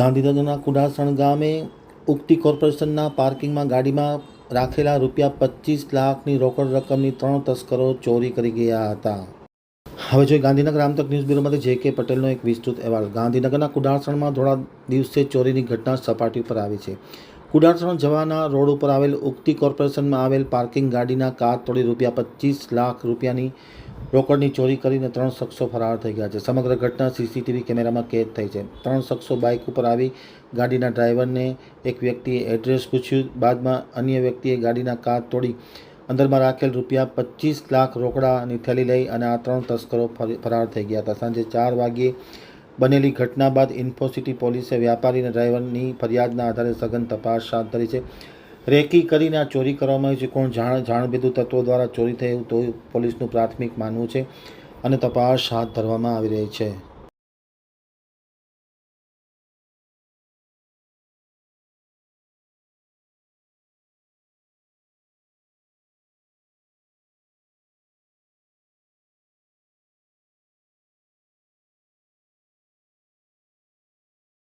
ગાંધીનગરના કુડાસણ ગામે ઉગતી કોર્પોરેશનના પાર્કિંગમાં ગાડીમાં રાખેલા રૂપિયા પચીસ લાખની રોકડ રકમની ત્રણ તસ્કરો ચોરી કરી ગયા હતા. હવે જોઈએ ગાંધીનગર આમતક ન્યૂઝ બ્યુરોમાંથી જે કે પટેલનો એક વિસ્તૃત અહેવાલ. ગાંધીનગરના કુડાસણમાં થોડા દિવસે ચોરીની ઘટના સપાટી પર આવી છે. કુડાસણ જવાના રોડ ઉપર આવેલ ઉગતી કોર્પોરેશનમાં આવેલ પાર્કિંગ ગાડીના કાર તોડી રૂપિયા પચીસ લાખ રૂપિયાની રોકડની ચોરી કરીને ત્રણ શખ્સો ફરાર થઈ ગયા છે. સમગ્ર ઘટના સીસીટીવી કેમેરામાં કેદ થઈ છે. ત્રણ શખ્સો બાઇક ઉપર આવી ગાડીના ડ્રાઈવરને એક વ્યક્તિએ એડ્રેસ પૂછ્યું. બાદમાં અન્ય વ્યક્તિએ ગાડીના કાચ તોડી અંદરમાં રાખેલ રૂપિયા પચીસ લાખ રોકડાની થેલી લઈ અને આ ત્રણ તસ્કરો ફરી- ફરાર થઈ ગયા હતા. સાંજે ચાર વાગ્યે બનેલી ઘટના બાદ ઇન્ફોસિટી પોલીસે વ્યાપારી અને ડ્રાઈવરની ફરિયાદના આધારે સઘન તપાસ હાથ ધરી છે. રેકી કરીને આ ચોરી કરવામાં આવી છે. કોણ જાણ, જાણભેદુ તત્વો દ્વારા ચોરી થઈ એવું તો પોલીસનું પ્રાથમિક માનવું છે અને તપાસ હાથ ધરવામાં આવી રહી છે.